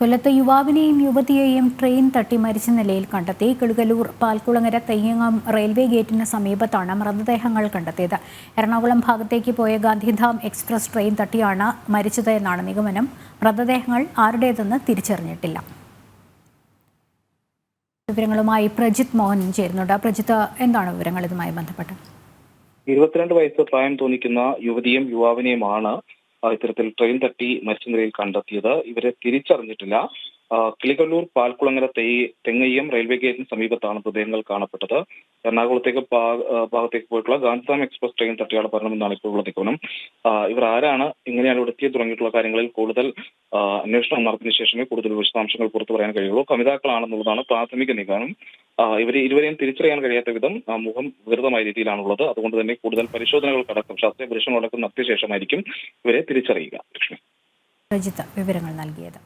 കൊല്ലത്ത് യുവാവിനെയും യുവതിയെയും ട്രെയിൻ തട്ടി മരിച്ച നിലയിൽ കണ്ടെത്തി. കിളുകലൂർ പാൽക്കുളങ്ങര തെയ്യങ്ങം റെയിൽവേ ഗേറ്റിന് സമീപത്താണ് മൃതദേഹങ്ങൾ കണ്ടെത്തിയത്. എറണാകുളം ഭാഗത്തേക്ക് പോയ ഗാന്ധിധാം എക്സ്പ്രസ് ട്രെയിൻ തട്ടിയാണ് മരിച്ചത് എന്നാണ് നിഗമനം. മൃതദേഹങ്ങൾ ആരുടേതെന്ന് തിരിച്ചറിഞ്ഞിട്ടില്ല. വിവരങ്ങളുമായി പ്രജിത് മോഹൻ ചേരുന്നുണ്ട്. പ്രജിത്ത് എന്താണ് വിവരങ്ങൾ ഇതുമായി ബന്ധപ്പെട്ട് ഇരുപത്തിരണ്ട് വയസ്സ് പ്രായം തോന്നിക്കുന്ന യുവതിയും യുവാവിനെയുമാണ് ഇത്തരത്തിൽ ട്രെയിൻ തട്ടി മരിച്ച നിലയിൽ കണ്ടെത്തിയത്. ഇവരെ തിരിച്ചറിഞ്ഞിട്ടില്ല. കിളികല്ലൂർ പാൽക്കുളങ്ങര തെങ്ങയ്യം റെയിൽവേ ഗേറ്റിന് സമീപത്താണ് മൃതദേഹങ്ങൾ കാണപ്പെട്ടത്. എറണാകുളത്തേക്ക് ഭാഗത്തേക്ക് പോയിട്ടുള്ള ഗാന്ധിധാം എക്സ്പ്രസ് ട്രെയിൻ തട്ടിയാണ് പറഞ്ഞതെന്നാണ് ഇപ്പോൾ ഉള്ള നിഗമനം. ഇവർ ആരാണ്? എങ്ങനെയാണ് ഇവിടെ എത്തിയത് തുടങ്ങിയിട്ടുള്ള കാര്യങ്ങളിൽ കൂടുതൽ അന്വേഷണം നടത്തിയ ശേഷമേ കൂടുതൽ വിശദാംശങ്ങൾ പുറത്തു പറയാൻ കഴിയുള്ളൂ. കമിതാക്കളാണെന്നുള്ളതാണ് പ്രാഥമിക നിഗമനം. ഇവരെ ഇരുവരെയും തിരിച്ചറിയാൻ കഴിയാത്ത വിധം മുഖം വികൃതമായ രീതിയിലാണുള്ളത്. അതുകൊണ്ട് തന്നെ കൂടുതൽ പരിശോധനകൾ പരിശോധനകൾക്കടക്കം ശാസ്ത്രീയ പരീക്ഷണങ്ങളടക്കം നടത്തിയ ശേഷമായിരിക്കും ഇവരെ തിരിച്ചറിയുക. ലക്ഷ്മി. രജിത വിവരങ്ങൾ നൽകിയത്.